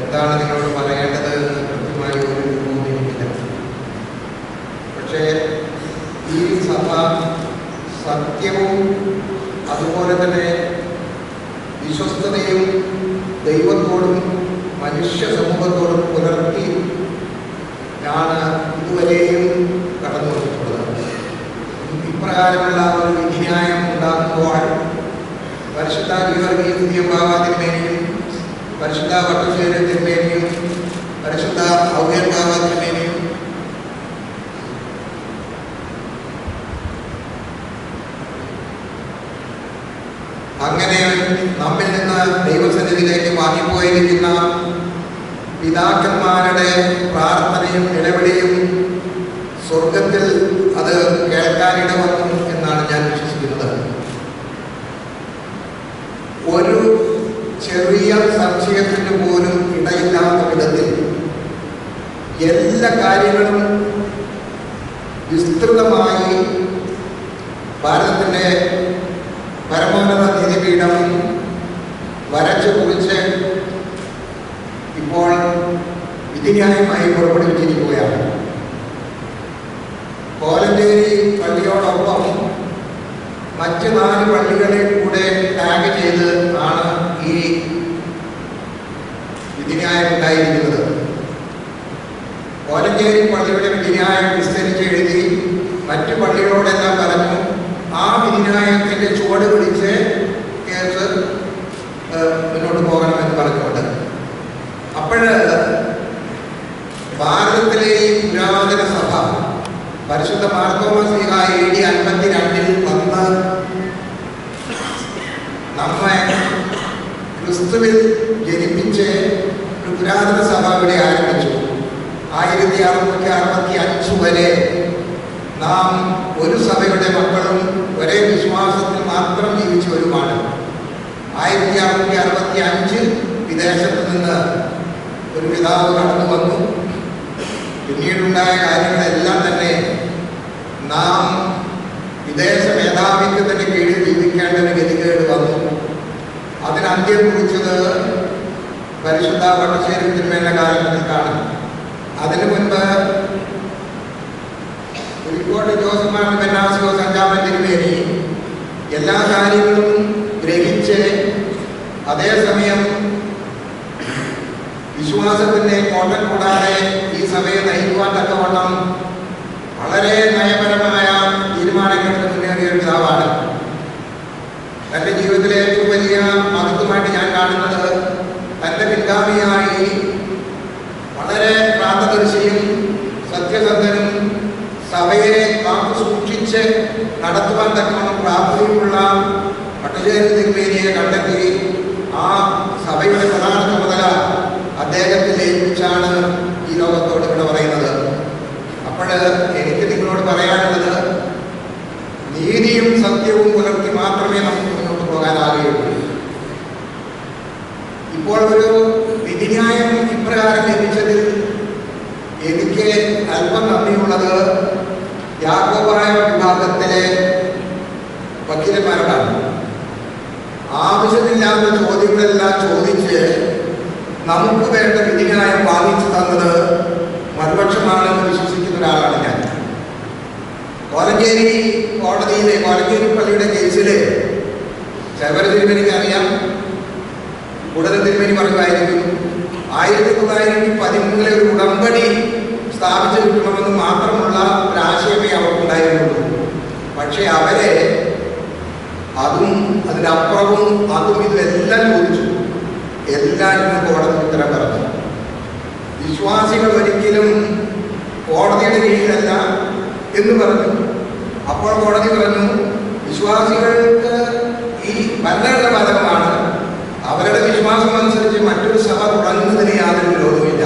എന്താണ് നിങ്ങളോട് പറയേണ്ടത്? കൃത്യമായ ഒരു തോന്നിയിട്ടില്ല പക്ഷേ ഈ സഭ സത്യവും അതുപോലെ തന്നെ വിശ്വസ്തതയും ദൈവത്തോടും മനുഷ്യ സമൂഹത്തോടും പുലർത്തി ആണ് ഇതുവരെയും കടന്നു വന്നിട്ടുള്ളത്. ഇപ്രകാരമുള്ള ഒരു വിധിന്യായം ഉണ്ടാക്കുമ്പോൾ പരിശുദ്ധ ഗീവർഗീയ ബാബാതിരുമേനിയും പരിശുദ്ധ വട്ടശ്ശേരി തിരുമേനിയും പരിശുദ്ധ ഔദ്യൻ ബാബ തിരുമേനിയും അങ്ങനെ നമ്മിൽ നിന്ന് ദൈവസന്നിധിയിലേക്ക് വാങ്ങിപ്പോയിരിക്കുന്ന പിതാക്കന്മാരുടെ പ്രാർത്ഥനയും ഇടപെടിയും സ്വർഗത്തിൽ അത് കേൾക്കാനിട വന്നു എന്നാണ് ഞാൻ വിശ്വസിക്കുന്നത് ഒരു ചെറിയ സംശയത്തിന് പോലും ഇടയില്ലാത്ത വിധത്തിൽ എല്ലാ കാര്യങ്ങളും വിസ്തൃതമായി ഭാരതത്തിന്റെ പരമോന്നത നീതിപീഠം വരച്ചു കുറിച്ച് ഇപ്പോൾ വിധിന്യായമായി പുറപ്പെടുവിച്ചിരിക്കുകയാണ്. കോലഞ്ചേരി പള്ളിയോടൊപ്പം മറ്റ് നാല് പള്ളികളെ കൂടെ ടാഗ് ചെയ്ത് ആണ് ഈ വിധിന്യായം ഉണ്ടായിരിക്കുന്നത് കോലഞ്ചേരി പള്ളിയുടെ വിധിന്യായം വിസ്തരിച്ച് എഴുതി മറ്റു പള്ളികളോടെല്ലാം പറഞ്ഞു ആ വിധിന്യായത്തിന്റെ ചുവട് പിടിച്ച് കേസ് മുന്നോട്ട് മുന്നോട്ട് പോകണമെന്ന് പറഞ്ഞുകൊണ്ട്. അപ്പോഴ് ഭാരതത്തിലെ ഈ പുരാതന സഭ പരിശുദ്ധ മാർത്തോമ എ ഡി അൻപത്തിരണ്ടിൽ വന്ന് നമ്മെ ക്രിസ്തുവിൽ ജനിപ്പിച്ച് ഒരു പുരാതന സഭ ഇവിടെ ആരംഭിച്ചു. ആയിരത്തി അറുന്നൂറ്റി അറുപത്തി അഞ്ച് വരെ നാം ഒരു സഭയുടെ മക്കളും ഒരേ വിശ്വാസത്തിൽ മാത്രം ജീവിച്ചവരുമാണ് ആയിരത്തി അറുന്നൂറ്റി അറുപത്തി അഞ്ചിൽ വിദേശത്ത് നിന്ന് ഒരു പിതാവ് കടന്നു വന്നു. പിന്നീടുണ്ടായ കാര്യങ്ങളെല്ലാം തന്നെ നാം വിദേശ മേധാവിത്വത്തിന് കീഴിൽ ജീവിക്കേണ്ട ഒരു ഗതികേട് വന്നു. അതിന് അന്ത്യം കുറിച്ചത് പരിശുദ്ധ വട്ടശേരി തിരുമേന കാലഘട്ടത്തിലാണ്. അതിനു മുൻപ് പുലിക്കോട്ട് ജോസഫാണ് കന്നാസിയോ അഞ്ചാമൻ തിരുമേനി. എല്ലാ കാര്യങ്ങളും ഗ്രഹിച്ച് അതേസമയം വിശ്വാസത്തിന്റെ കോട്ടം കൂടാതെ ഈ സഭയെ നയിക്കുവാൻ തക്കവണ്ണം വളരെ നയപരമായ നടത്തുവാൻ തക്കവണ്ണം പ്രാപ്തിയുമുള്ള പട്ടുചേരി കണ്ടെത്തി ആ സഭയുടെ പ്രധാന ചുമതല അദ്ദേഹത്തിൽ ഏൽപ്പിച്ചാണ് ഈ ലോകത്തോട് ഇവിടെ പറയുന്നത് അപ്പോൾ എനിക്ക് നിങ്ങളോട് പറയാനുള്ളത് നീതിയും സത്യവും പുലർത്തി മാത്രമേ നമുക്ക് മുന്നോട്ട് പോകാനാകുകയുള്ളൂ ഇപ്പോൾ ഒരു വിധിന്യായം ഇപ്രകാരം ലഭിച്ചതിൽ എനിക്ക് അല്പം നന്ദിയുള്ളത് യാക്കോബായ വിഭാഗത്തിലെ വക്കീലന്മാരോടാണ് ആവശ്യമില്ലാത്ത ചോദ്യങ്ങളെല്ലാം ചോദിച്ച് നമുക്ക് വേണ്ട വിധിന്യായം വാങ്ങിച്ചു തന്നത് മറുപക്ഷമാണെന്ന് വിശ്വസിക്കുന്ന ഒരാളാണ് ഞാൻ. കോലഞ്ചേരി കോടതിയിലെ കോലഞ്ചേരി പള്ളിയുടെ കേസിൽ ശബര തിരുമേനിക്ക് അറിയാം. ഉടനെ തിരുമേനി പറയുമായിരിക്കും ആയിരത്തി തൊള്ളായിരത്തി പതിമൂന്നിലെ ഒരു ഉടമ്പടി സ്ഥാപിച്ചു കിട്ടണമെന്ന് മാത്രമുള്ള ഒരാശയമേ അവർക്കുണ്ടായിരുന്നുള്ളൂ പക്ഷേ അവരെ അതും അതിനപ്പുറവും അതും എല്ലാം ചോദിച്ചു. എല്ലാറ്റിനും കോടതി ഉത്തരം പറഞ്ഞു. വിശ്വാസികൾ ഒരിക്കലും കോടതിയുടെ കീഴിലല്ല എന്ന് പറഞ്ഞു. അപ്പോൾ കോടതി പറഞ്ഞു വിശ്വാസികൾക്ക് ഈ ഭരണഘടന ബാധകമാണ്. അവരുടെ വിശ്വാസം അനുസരിച്ച് മറ്റൊരു സഭ തുടങ്ങുന്നതിന് യാതൊരു വിരോധമില്ല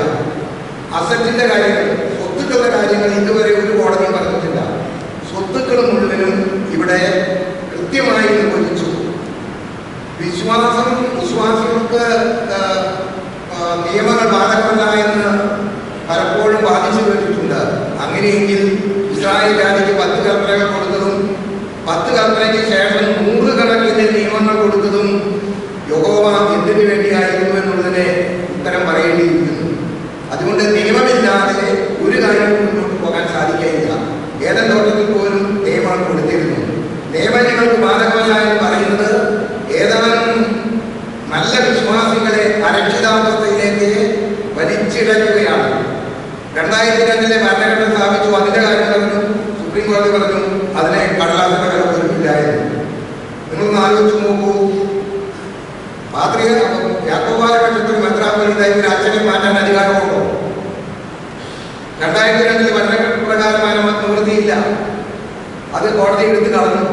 അസറ്റിന്റെ കാര്യങ്ങൾ സ്വത്തുക്കളുടെ കാര്യങ്ങൾ ഇതുവരെ ഒരു കോടതി പറഞ്ഞിട്ടില്ല. സ്വത്തുക്കൾ മുഴുവനും ഇവിടെ കൃത്യമായി വിശ്വാസം വിശ്വാസികൾക്ക് നിയമങ്ങൾ ബാധകമല്ല എന്ന് പലപ്പോഴും വാദിച്ചു കേട്ടിട്ടുണ്ട്. അങ്ങനെയെങ്കിൽ ഇസ്രായേൽ രാജ്യത്ത് പത്ത് കൽപ്പനകൾ കൊടുത്തതും പത്ത് കൽപ്പനയ്ക്ക് ശേഷം നൂറുകണക്കിന് നിയമങ്ങൾ കൊടുത്തതും യഹോവ എന്തിനു വേണ്ടിയായിരുന്നു എന്നുള്ളതിന് ഉത്തരം പറയേണ്ടി അതുകൊണ്ട് നിയമമില്ലാതെ ഒരു കാര്യവും മുന്നോട്ട് പോകാൻ സാധിക്കുകയില്ല ഏതൻ തോട്ടത്തിൽ പോലും നിയമം കൊടുത്തിരുന്നു നിയമങ്ങൾക്ക് ബാധകമല്ല എന്ന് പറയുന്നത് ഏതാനും നല്ല വിശ്വാസികളെ അരക്ഷിതാവസ്ഥയിലേക്ക് വലിച്ചിടക്കുകയാണ് രണ്ടായിരത്തി രണ്ടിലെ ഭരണഘടന സ്ഥാപിച്ചു അതിന്റെ കാര്യം പറഞ്ഞു സുപ്രീം കോടതി പറഞ്ഞു അതിനെ കടലാസിന്റെ വില പോലും ഇല്ലായിരുന്നു. നിങ്ങളൊന്ന് ആലോചിച്ച് നോക്കൂ. പാത്രിക യാക്കോബായ പക്ഷത്തിൽ മെത്രാപ്പൊലിതായി ദൈവം അച്ഛനെ മാറ്റാൻ അധികാരമുണ്ടോ? രണ്ടായിരത്തി രണ്ടിൽ ഭരണപ്രകാരമായ നിവൃത്തിയില്ല അത് കോടതി എടുത്ത് കളഞ്ഞു.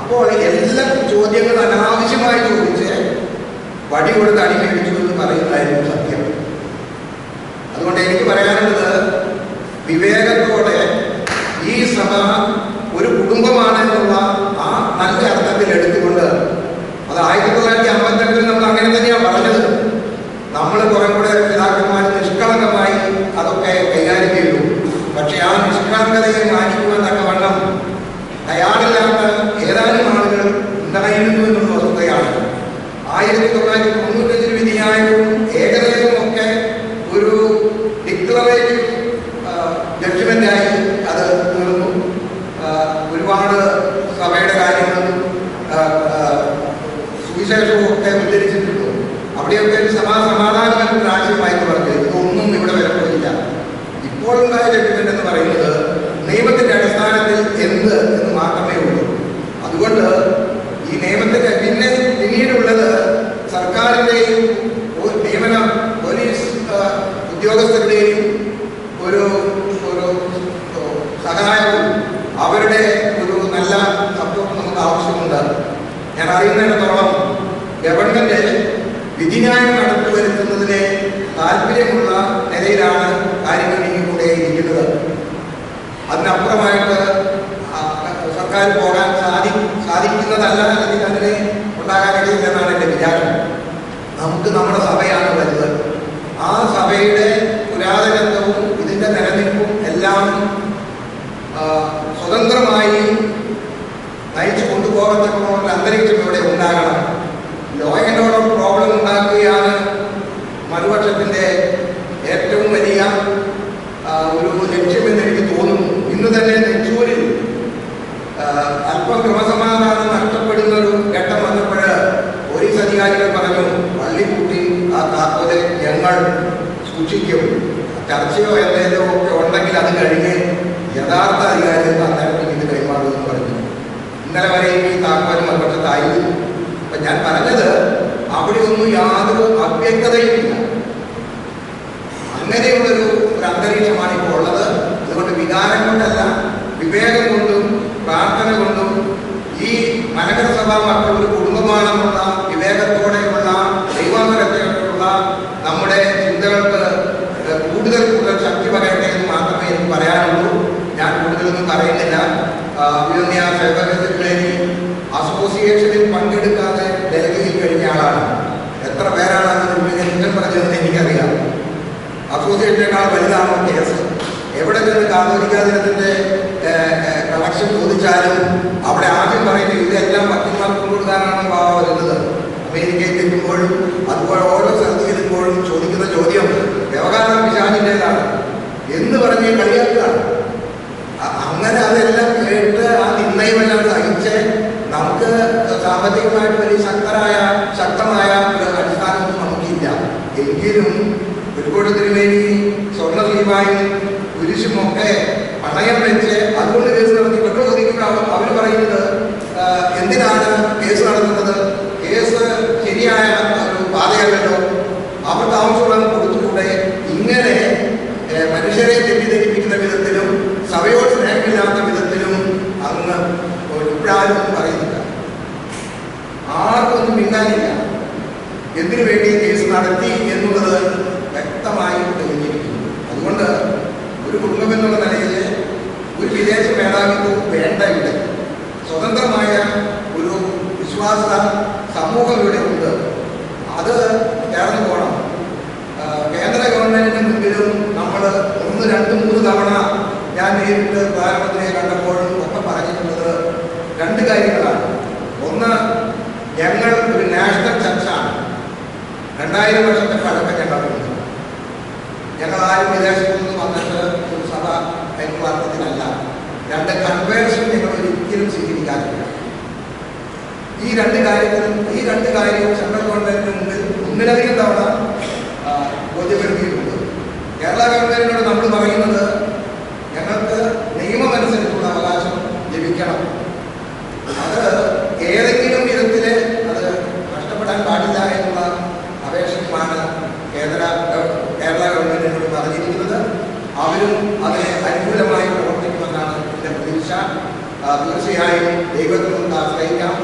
അപ്പോൾ എല്ലാ ചോദ്യങ്ങൾ അനാവശ്യമായി ചോദിച്ച് വടി കൊടുത്ത് അടിമേടിച്ചു എന്ന് പറയുന്നതായിരുന്നു സത്യം അതുകൊണ്ട് എനിക്ക് പറയാനുള്ളത് വിവേകത്തോടെ ഈ സഭ ഒരു കുടുംബമാണെന്നുള്ള ആ നല്ല അർത്ഥത്തിൽ എടുത്തുകൊണ്ട് അത് ആയിരത്തി തൊള്ളായിരത്തി അമ്പത്തെട്ടിൽ നമ്മൾ അങ്ങനെ തന്നെയാണ് പറഞ്ഞത് നമ്മൾ കുറെ കൂടെ പിതാക്കന്മാർ നിഷ്കളങ്കമായി അതൊക്കെ കൈകാര്യം ചെയ്തു പക്ഷെ ആ നിഷ്കളങ്കതയെ മാനിക്കുവാൻ തക്കവണ്ണം തയ്യാറില്ലാത്ത ഏതാനും ആളുകൾ ഉണ്ടായിരുന്നു എന്നുള്ള വസ്തുതയാണ് ആയിരത്തി തൊള്ളായിരത്തി തൊണ്ണൂറ്റഞ്ചിന് വിധിയായതും ഏകദേശം ഒക്കെ ഒരു ഡിക്ലറേറ്റീവ് ജഡ്ജ്മെന്റായി അത് തീർന്നു. ഒരുപാട് സഭയുടെ കാര്യങ്ങളും സുവിശേഷവും ഒക്കെ ഉദ്ധരിച്ചിട്ടുണ്ട്. അവിടെയൊക്കെ ഒരു സമാ സമാധാനം എന്നൊരു ആശയമായിട്ട് പറഞ്ഞു ഇതൊന്നും ഇവിടെ വരപ്പെടില്ല ഇപ്പോഴുണ്ടായ ജഡ്ജ്മെന്റ് എന്ന് പറയുന്നത് നിയമത്തിന്റെ അടിസ്ഥാനത്തിൽ എന്ത് എന്ന് മാത്രമേ ഉള്ളൂ. അതുകൊണ്ട് നിയമത്തിന്റെ പിന്നെ പിന്നീടുള്ളത് സർക്കാരിന്റെയും ഒരു നിയമന പോലീസ് ഉദ്യോഗസ്ഥരുടെയും ഒരു ഒരു സഹായവും അവരുടെ ഒരു നല്ല സപ്പോർട്ട് നമുക്ക് ആവശ്യമുണ്ട്. ഞാൻ അറിയുന്നിടത്തോളം ഗവൺമെന്റ് വിധിന്യായം നടത്തി വരുത്തുന്നതിന് താല്പര്യമുള്ള നിലയിലാണ് കാര്യങ്ങൾ നീങ്ങിക്കൊണ്ടേയിരിക്കുന്നത് ഇരിക്കുന്നത്. ആ, സർക്കാർ പോകാൻ സാധി സാധിക്കുന്നതല്ല അതിനെ ഉണ്ടാകാനിടയില്ലെന്നാണ് എന്റെ വിചാരം. നമുക്ക് നമ്മുടെ സഭയാണ് വലുത്. ആ സഭയുടെ പുരാതനത്വവും ഇതിന്റെ നിലനിൽപ്പും എല്ലാം സ്വതന്ത്രമായി നയിച്ചു കൊണ്ടുപോകത്തക്ക ഒരു അന്തരീക്ഷം ഇവിടെ ഉണ്ടാകണം. ലോ ആൻഡ് ഓർഡർ പ്രോബ്ലം ഉണ്ടാക്കുകയാണ് മറുപക്ഷത്തിന്റെ ഏറ്റവും വലിയ ആ, ഒരു ലക്ഷ്യമെന്ന് എനിക്ക് തോന്നുന്നു ഇന്ന് തന്നെ നെച്ചൂരിൽ ആ, അല്പം ക്രമസമാധാനം നഷ്ടപ്പെടുന്ന ഒരു ഘട്ടം വന്നപ്പോൾ പോലീസ് അധികാരികൾ പറഞ്ഞു പള്ളിക്കുട്ടി ആ താക്കോലെ ഞങ്ങൾ സൂക്ഷിക്കും. ചർച്ചയോ എന്തെങ്കിലും ഒക്കെ ഉണ്ടെങ്കിൽ അത് കഴിഞ്ഞ് യഥാർത്ഥ അധികാരികൾ അന്നേരം ഇത് കൈമാറുമെന്ന് പറഞ്ഞു. ഇന്നലെ വരെയും ഈ താക്കോലും മറുപക്ഷത്തായിരുന്നു അപ്പൊ ഞാൻ പറഞ്ഞത് അവിടെ ഒന്നും യാതൊരു അവ്യക്തതയുമില്ല. അങ്ങനെയുള്ളൊരു ഒരു അന്തരീക്ഷമാണ് ഇപ്പോൾ ഉള്ളത്. അതുകൊണ്ട് വികാരം കൊണ്ടല്ല വിവേകം വലുതാണോ കേസ്? എവിടെ നിന്ന് കാതോലിക്കാതിരത്തിന്റെ കളക്ഷൻ ചോദിച്ചാലും അവിടെ ആദ്യം പറയുന്നത് ഇതെല്ലാം വക്കീൽമാർക്ക് കൊടുക്കാനാണ് വരുന്നത്. അമേരിക്കയിൽ ചെല്ലുമ്പോഴും അതുപോലെ ഓരോ സ്ഥലത്ത് ചെല്ലുമ്പോഴും ചോദിക്കുന്ന ചോദ്യം വ്യവഹാരം പിശാചിന്റെതാണ് എന്ന് പറഞ്ഞ് കളിയാക്കുകയാണ് അങ്ങനെ അതെല്ലാം കേട്ട് ആ നിന്നയുമെല്ലാം സഹിച്ച് നമുക്ക് സാമ്പത്തികമായിട്ട് വലിയ ശക്തരായ ശക്തമായ അടിസ്ഥാനമൊന്നും നമുക്കില്ല. എങ്കിലും തിരുമേനി സ്വർണ ദീപായും കുരിശുമൊക്കെ പണയം വെച്ച് അതുകൊണ്ട് കേസ് നടത്തി പെട്രോൾ ചോദിക്കുമ്പോൾ അവർ പറയുന്നത് എന്തിനാണ് കേസ് നടത്തുന്നത്? കേസ് ശരിയായ ഒരു പാതയല്ലല്ലോ. അവർക്ക് ആവശ്യമുള്ള കൊടുത്തുകൂടെ? ഇങ്ങനെ മനുഷ്യരെ തെറ്റിദ്ധരിപ്പിക്കുന്ന വിധത്തിലും സഭയോട് സ്നേഹമില്ലാത്ത വിധത്തിലും അങ്ങ് ഇപ്പോഴാരും പറയുന്നില്ല. ആർക്കൊന്നും മിണ്ടാനില്ല. എന്തിനു വേണ്ടി കേസ് നടത്തി എന്നുള്ളത് വ്യക്തമായി തെളിഞ്ഞിരിക്കുന്നു അതുകൊണ്ട് ഒരു കുടുംബം എന്നുള്ള നിലയിൽ ഒരു വിദേശ മേധാവിത്വവും വേണ്ട ഇവിടെ. സ്വതന്ത്രമായ ഒരു വിശ്വാസ സമൂഹം ഇവിടെ ഉണ്ട്. അത് ചേർന്ന് പോകണം. കേന്ദ്ര ഗവൺമെന്റിന് മുമ്പിലും നമ്മൾ ഒന്ന് രണ്ട് മൂന്ന് തവണ ഞാൻ നേരിട്ട് പ്രധാനമന്ത്രിയെ കണ്ടപ്പോഴും ഒക്കെ പറഞ്ഞിട്ടുള്ളത് രണ്ട് കാര്യങ്ങളാണ്. ഒന്ന് ഞങ്ങൾ ഒരു നാഷണൽ ചർച്ചാണ്. രണ്ടായിരം വർഷത്തെ പഴക്കം ഞങ്ങൾക്കുണ്ട് ഞങ്ങൾ ആരും വിദേശത്തു നിന്ന് വന്നിട്ട് ഒരു സഭ അർത്ഥത്തിലല്ല രണ്ട് കൺവേർഷൻ ഞങ്ങൾ ഒരിക്കലും സ്വീകരിക്കാറില്ല. ഈ രണ്ട് കാര്യത്തിനും ഈ രണ്ട് കാര്യവും സെൻട്രൽ ഗവൺമെന്റിന് മുമ്പിൽ ഒന്നിലധികം തവണ ആ, ബോധ്യപ്പെടുത്തിയിട്ടുണ്ട് കേരള ഗവൺമെന്റിനോട് നമ്മൾ പറയുന്നത് ഞങ്ങൾക്ക് നിയമമനുസരിച്ചുള്ള അവകാശം ലഭിക്കണം അത് ഏതെങ്കിലും വിധത്തിൽ അത് നഷ്ടപ്പെടാൻ പാടില്ല എന്നുള്ള അപേക്ഷയുമാണ് കേന്ദ്ര ഗവ- കേരള ഗവൺമെന്റിനോട് പറഞ്ഞിരിക്കുന്നത് അവരും അതിനെ അനുകൂലമായി പ്രവർത്തിക്കുമെന്നാണ് എന്റെ പ്രതീക്ഷ ആ, തീർച്ചയായും ദൈവത്തിൽ നിന്ന് ആശ്രയിക്കാം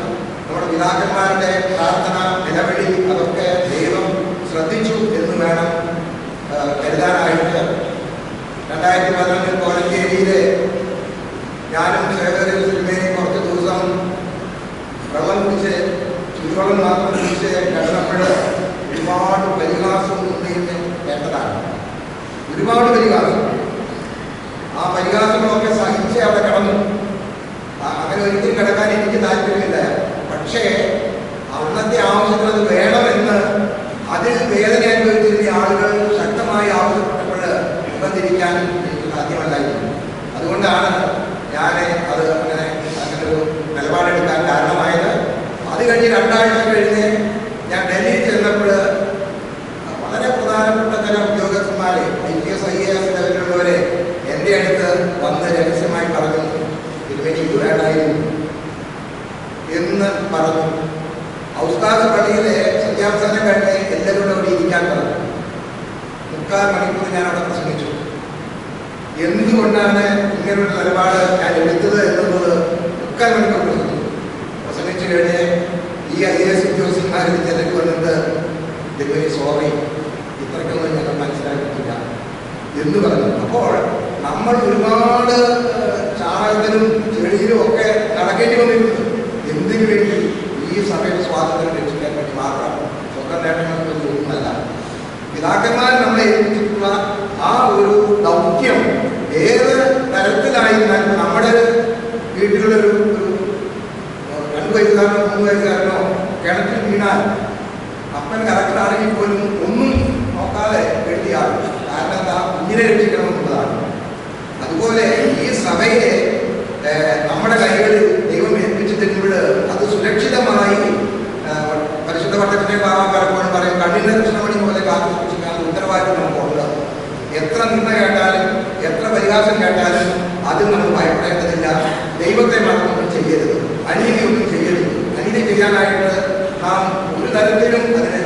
നമ്മുടെ പിതാക്കന്മാരുടെ പ്രാർത്ഥന നിലവിളി അതൊക്കെ ദൈവം ശ്രദ്ധിച്ചു എന്ന് വേണം കരുതാനായിട്ട്. രണ്ടായിരത്തി പതിനൊന്നിൽ കോലഞ്ചേരിയിലെ ഞാനും സേവകരിൽ സിനിമയും കുറച്ച് ദിവസം വെള്ളം കുടിച്ച് ചുടുവെള്ളം മാത്രം കുടിച്ച് കിടന്നപ്പോൾ ഒരുപാട് പരിഹാസം ഉണ്ടെന്ന് കേട്ടതാണ്. ഒരുപാട് പരിഹാസം. ആ പരിഹാസങ്ങളൊക്കെ സഹിച്ച് അവിടെ കിടന്നു. അങ്ങനെ ഒരിക്കലും കിടക്കാൻ എനിക്ക് താല്പര്യമില്ല. പക്ഷേ അന്നത്തെ ആവശ്യത്തിന് അത് വേണമെന്ന് അതിൽ വേദന അനുഭവിച്ചിരുന്ന ആളുകൾ ശക്തമായി ആവശ്യപ്പെട്ടപ്പോൾ ഉപതിരിക്കാൻ എനിക്ക് സാധ്യമല്ലായിരുന്നു. അതുകൊണ്ടാണ് ഞാൻ അത് അങ്ങനെ അങ്ങനെ ഒരു നിലപാടെടുക്കാൻ കാരണമായത്. അത് കഴിഞ്ഞ് രണ്ടാഴ്ച കഴിഞ്ഞ് ഞാൻ ഡൽഹിയിൽ ചെന്നപ്പോൾ വളരെ പ്രധാനപ്പെട്ട ചില ഉദ്യോഗസ്ഥന്മാരെ I P S I A S ലെവലിലുള്ളവരെ എന്റെ അടുത്ത് വന്ന് രഹസ്യമായി പറഞ്ഞു തിരുമേനി ഇത് വേണ്ടായിരുന്നു എന്ന് പറഞ്ഞു ഔസ്താദ് പള്ളിയിലെ സന്ധ്യാവസാനം കഴിഞ്ഞ് എല്ലാവരോടും അവിടെ ഇരിക്കാൻ പറഞ്ഞു മുക്കാൽ മണിക്കൂർ ഞാൻ അവിടെ പ്രസംഗിച്ചു എന്തുകൊണ്ടാണ് ഇങ്ങനൊരു നിലപാട് ഞാൻ എടുത്തത് എന്നുള്ളത് മുക്കാൽ മണിക്കൂർ പ്രസംഗിച്ചു പ്രസംഗിച്ചു കഴിഞ്ഞ് ഈ ഐ എസ് ഉദ്യോഗസ്ഥന്മാരിൽ ചിലർക്ക് വന്നിട്ട് വെരി സോറി ഇത്രയ്ക്കൊന്നും ഞങ്ങൾ മനസ്സിലാക്കിയിട്ടില്ല എന്ന് പറഞ്ഞു. അപ്പോൾ നമ്മൾ ഒരുപാട് ചാണകത്തിലും ചെളിയിലും ഒക്കെ നടക്കേണ്ടി വന്നിട്ടുണ്ട്. എന്തിനു വേണ്ടി ഈ സഭയുടെ സ്വാതന്ത്ര്യം രക്ഷിക്കാൻ വേണ്ടി മാത്രം സ്വന്തം നേട്ടങ്ങൾക്ക് ഒന്നുമല്ല പിതാക്കന്മാർ നമ്മളെ ഏൽപ്പിച്ചിട്ടുള്ള ആ ഒരു ദൗത്യം ഏത് തരത്തിലായിരുന്നാലും നമ്മുടെ രണ്ട് വയസ്സുകാരനോ മൂന്ന് വയസ്സുകാരനോ കിണറ്റിൽ വീണാൽ അപ്പൻ കറക്റ്റാണെങ്കിൽ പോലും ഒന്നും നോക്കാതെ എഴുതിയാകും. കാരണം എന്താ? കുഞ്ഞിനെ രക്ഷിക്കണം എന്നുള്ളതാണ്. അതുപോലെ ഈ സഭയെ നമ്മുടെ കൈകളിൽ ദൈവം ഏൽപ്പിച്ചിട്ടുമ്പോൾ അത് സുരക്ഷിതമായി പരിശുദ്ധ പട്ടത്തിന്റെ ഭാവം പലപ്പോഴും പറയും കണ്ണിന്റെ കൃഷ്ണമണി പോലെ കാത്തു ഉത്തരവാദിത്വം നമുക്കുണ്ട് എത്ര നിന്ന കേട്ടാലും എത്ര പരിഹാസം കേട്ടാലും അത് നമ്മൾ ഭയപ്പെടേണ്ടതില്ല. ദൈവത്തെ മാത്രം ചെയ്യരുത്. അനീതി ഒന്നും ചെയ്യരുത്. നീതി ചെയ്യാനായിട്ട് നാം ഒരു തരത്തിലും അതിനെ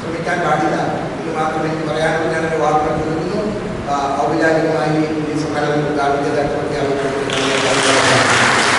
ശ്രമിക്കാൻ പാടില്ല എന്ന് മാത്രമേ എനിക്ക് പറയാനുള്ള ഞാൻ എൻ്റെ വാക്കുകൾ കൊടുക്കുന്നു ഔപചാരികമായി ഈ സമ്മേളനം കാർമിക തരത്തിലൊക്കെ ആളുകൾ